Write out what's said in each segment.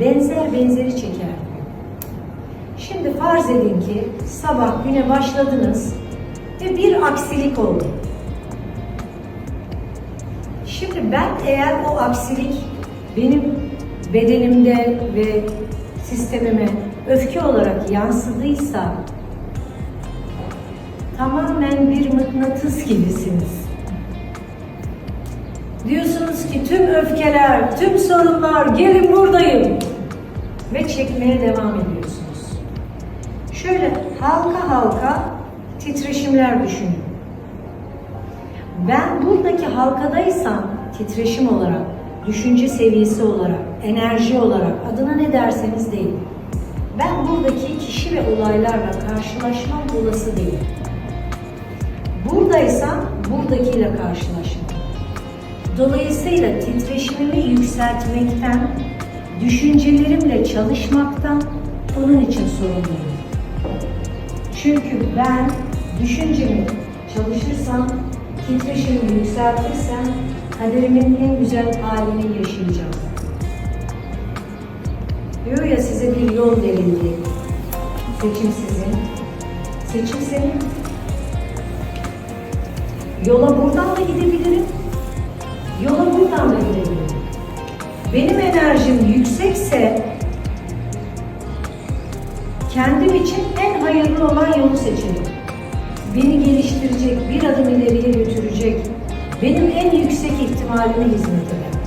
benzer benzeri çeker. Şimdi farz edin ki sabah güne başladınız ve bir aksilik oldu. Şimdi ben eğer o aksilik benim bedenimde ve sistemime öfke olarak yansıdıysa tamamen bir mıknatıs gibisiniz. Diyorsunuz ki tüm öfkeler, tüm sorunlar gelin buradayım ve çekmeye devam ediyorsunuz. Şöyle halka halka titreşimler düşünün. Ben buradaki halkadaysam titreşim olarak, düşünce seviyesi olarak, enerji olarak adına ne derseniz deyin. Ben buradaki kişi ve olaylarla karşılaşmam olası değil. Buradaysam buradakiyle karşılaşmam. Dolayısıyla titreşimimi yükseltmekten, düşüncelerimle çalışmaktan onun için sorumluyum. Çünkü ben düşüncemi çalışırsam, titreşimimi yükseltirsem kaderimin en güzel halini yaşayacağım. Diyor ya size bir yol verildi. Seçim sizin. Seçim senin. Yola buradan da gidebilirim. Yola buradan da gidebilirim. Benim enerjim yüksekse kendim için en hayırlı olan yolu seçerim. Beni geliştirecek, bir adım ileriye götürecek, benim en yüksek ihtimalime hizmet eder.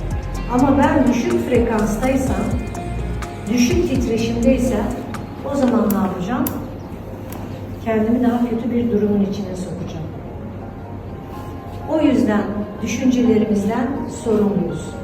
Ama ben düşük frekanstaysam, düşük titreşimdeysem o zaman ne yapacağım? Kendimi daha kötü bir durumun içine sokacağım. O yüzden düşüncelerimizden sorumluyuz.